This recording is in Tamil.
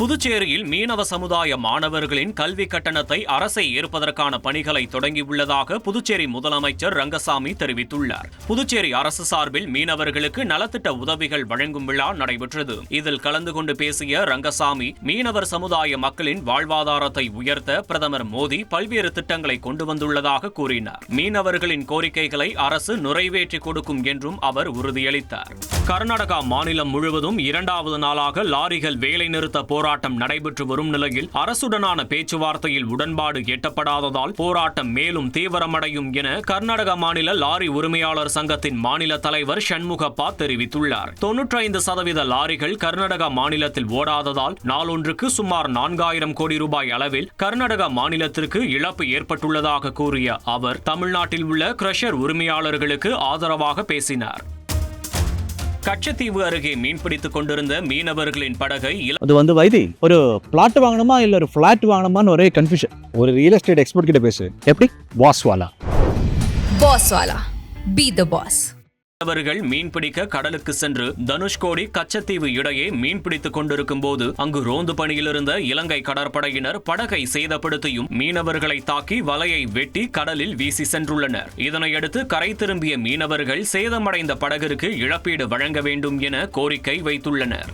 புதுச்சேரியில் மீனவ சமுதாய மாணவர்களின் கல்வி கட்டணத்தை அரசை ஏற்பதற்கான பணிகளை தொடங்கியுள்ளதாக புதுச்சேரி முதலமைச்சர் ரங்கசாமி தெரிவித்துள்ளார். புதுச்சேரி அரசு சார்பில் மீனவர்களுக்கு நலத்திட்ட உதவிகள் வழங்கும் விழா நடைபெற்றது. இதில் கலந்து கொண்டு பேசிய ரங்கசாமி மீனவர் சமுதாய மக்களின் வாழ்வாதாரத்தை உயர்த்த பிரதமர் மோடி பல்வேறு திட்டங்களை கொண்டு வந்துள்ளதாக கூறினார். மீனவர்களின் கோரிக்கைகளை அரசு நிறைவேற்றி கொடுக்கும் என்றும் அவர் உறுதியளித்தார். கர்நாடகா மாநிலம் முழுவதும் இரண்டாவது நாளாக லாரிகள் வேலைநிறுத்த போராட்டம் நடைபெற்று வரும் நிலையில் அரசுடனான பேச்சுவார்த்தையில் உடன்பாடு எட்டப்படாததால் போராட்டம் மேலும் தீவிரமடையும் என கர்நாடக மாநில லாரி உரிமையாளர் சங்கத்தின் மாநில தலைவர் சண்முகப்பா தெரிவித்துள்ளார். தொன்னூற்றைந்து சதவீத லாரிகள் கர்நாடக மாநிலத்தில் ஓடாததால் நாளொன்றுக்கு சுமார் நான்காயிரம் கோடி ரூபாய் அளவில் கர்நாடக மாநிலத்திற்கு இழப்பு ஏற்பட்டுள்ளதாக கூறிய அவர் தமிழ்நாட்டில் உள்ள கிரஷர் உரிமையாளர்களுக்கு ஆதரவாக பேசினார். கச்சத்தீவு அருகே மீன்பிடித்துக் கொண்டிருந்த மீனவர்களின் படகை இல- அது வந்து வைத்தி ஒரு பிளாட் வாங்கணுமா இல்ல ஒரு ஃபிளாட் வாங்கணுமான்னு ஒரே கன்ஃபியூஷன் ஒரு ரியல் எஸ்டேட் எக்ஸ்பர்ட் கிட்ட பேசு. எப்படி? வாஸ்வாலா பாஸ் வாலா. பி த பாஸ் மீனவர்கள் மீன்பிடிக்க கடலுக்கு சென்று தனுஷ்கோடி கச்சத்தீவு இடையே மீன்பிடித்துக் கொண்டிருக்கும் போது அங்கு ரோந்து பணியில் இருந்த இலங்கை கடற்படையினர் படகை சேதப்படுத்தியும் மீனவர்களை தாக்கி வலையை வெட்டி கடலில் வீசி சென்றுள்ளனர். இதனையடுத்து கரை திரும்பிய மீனவர்கள் சேதமடைந்த படகிற்கு இழப்பீடு வழங்க வேண்டும் என கோரிக்கை வைத்துள்ளனர்.